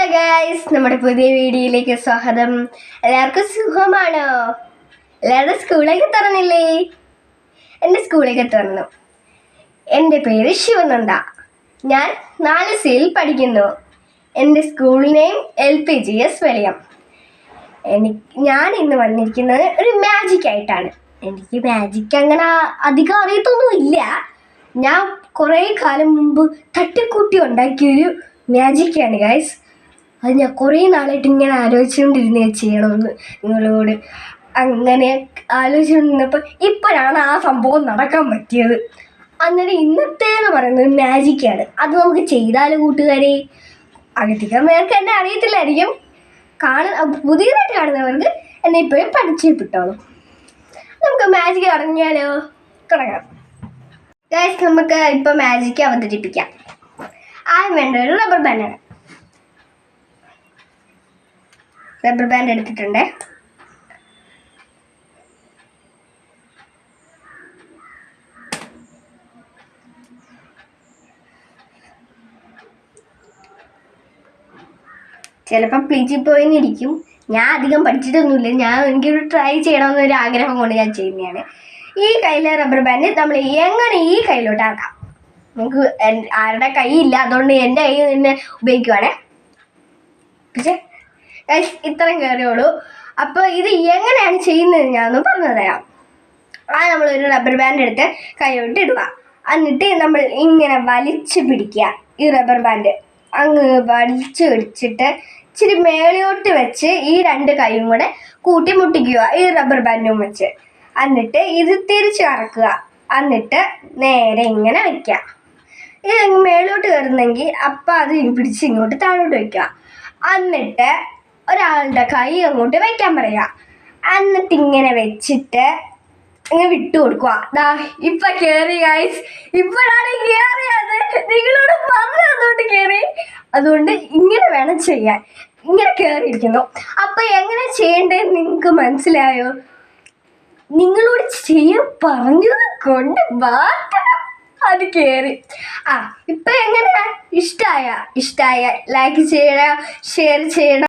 Hello guys നമ്മുടെ പുതിയ വീഡിയോയിലേക്ക് സ്വാഗതം. എല്ലാവർക്കും സുഖമാണോ? എല്ലാവരുടെ സ്കൂളിലേക്ക് തുറന്നില്ലേ? എന്റെ സ്കൂളിലേക്ക് തുറന്നു. എന്റെ പേര് ശിവനന്ദ ഞാൻ നാല് സിയിൽ പഠിക്കുന്നു. എന്റെ school name L P G S Veliyam എനിക്ക് ഞാൻ ഇന്ന് വന്നിരിക്കുന്നത് ഒരു മാജിക് ആയിട്ടാണ്. എനിക്ക് മാജിക് അങ്ങനെ അധികം അറിയത്തൊന്നും ഇല്ല ഞാൻ കുറേ കാലം മുമ്പ് തട്ടിക്കൂട്ടി ഉണ്ടാക്കിയൊരു മാജിക്കാണ് ഗൈസ് അത് ഞാൻ കുറേ നാളായിട്ട് ഇങ്ങനെ ആലോചിച്ചുകൊണ്ടിരുന്നേ ചെയ്യണമെന്ന് നിങ്ങളോട്. അങ്ങനെ ആലോചിച്ചുകൊണ്ടിരുന്നപ്പോൾ ഇപ്പോഴാണ് ആ സംഭവം നടക്കാൻ പറ്റിയത്. അന്നേരം ഇന്നത്തെ എന്ന് പറയുന്നത് മാജിക്കാണ് അത് നമുക്ക് ചെയ്താലും കൂട്ടുകാരെ? അധികം പേർക്ക് എന്നെ അറിയത്തില്ലായിരിക്കും. കാണുന്ന പുതിയതായിട്ട് കാണുന്നവർക്ക് എന്നെ ഇപ്പോഴും പരിചയപ്പെട്ടോളും. നമുക്ക് മാജിക് തുടങ്ങിയാലോ തുടങ്ങാം. ഗൈസ് നമുക്ക് ഇപ്പോൾ മാജിക് അവതരിപ്പിക്കാം. ആ വേണ്ട ഒരു റബ്ബർ ബാൻഡാണ് റബ്ബർ ബാൻഡ് എടുത്തിട്ടുണ്ട്. ചിലപ്പോൾ പ്ലീച്ചിൽ പോയിന്നിരിക്കും ഞാൻ അധികം പഠിച്ചിട്ടൊന്നുമില്ല. ഞാൻ എനിക്കൊരു ട്രൈ ചെയ്യണമെന്നൊരു ആഗ്രഹം കൊണ്ട് ഞാൻ ചെയ്യുന്നതാണ്. ഈ കയ്യിലെ റബ്ബർ ബാൻഡ് നമ്മൾ എങ്ങനെ ഈ കയ്യിലോട്ട് ആക്കാം? നമുക്ക് ആരുടെ കൈ ഇല്ല അതുകൊണ്ട് എന്റെ കൈ തന്നെ ഉപയോഗിക്കുവാണേ. പക്ഷേ ഇത്രയും കയറിയുള്ളൂ അപ്പോൾ ഇത് എങ്ങനെയാണ് ചെയ്യുന്നത് ഞാനൊന്ന് പറഞ്ഞു തരാം ആ നമ്മളൊരു റബ്ബർ ബാൻഡ് എടുത്ത് കൈയോട്ട് ഇടുക. എന്നിട്ട് നമ്മൾ ഇങ്ങനെ വലിച്ചു പിടിക്കുക ഈ റബ്ബർ ബാൻഡ് അങ്ങ് വലിച്ചു പിടിച്ചിട്ട് ഇച്ചിരി മേളിയോട്ട് വെച്ച് ഈ രണ്ട് കൈയും കൂടെ കൂട്ടി മുട്ടിക്കുക ഈ റബ്ബർ ബാൻഡും വെച്ച്. എന്നിട്ട് ഇത് തിരിച്ച് കറക്കുക. എന്നിട്ട് നേരെ ഇങ്ങനെ വെക്കുക. ഇത് മേളിലോട്ട് കയറുന്നെങ്കിൽ അപ്പം അത് പിടിച്ച് ഇങ്ങോട്ട് താഴോട്ട് വെക്കുക. എന്നിട്ട് ഒരാളുടെ കൈ അങ്ങോട്ട് വെക്കാൻ പറയുക എന്നിട്ട് ഇങ്ങനെ വെച്ചിട്ട് ഇങ്ങനെ വിട്ടു കൊടുക്കുക ദാ ഇപ്പൊ കേറി ഗൈസ് ഇപ്പോഴാണ് കേറിയത്. നിങ്ങളോട് പറഞ്ഞു അതുകൊണ്ട് കേറി. അതുകൊണ്ട് ഇങ്ങനെ വേണം ചെയ്യാൻ. ഇങ്ങനെ കേറിയിരിക്കുന്നു. അപ്പൊ എങ്ങനെ ചെയ്യേണ്ടത് നിങ്ങൾക്ക് മനസ്സിലായോ? നിങ്ങളോട് ചെയ്യാൻ പറഞ്ഞത് കൊണ്ട് മാത്രം അത് കേറി. ആ ഇപ്പൊ എങ്ങനെയാ? ഇഷ്ടായ. ഇഷ്ടായ. ലൈക്ക് ചെയ്യണം ഷെയർ ചെയ്യണം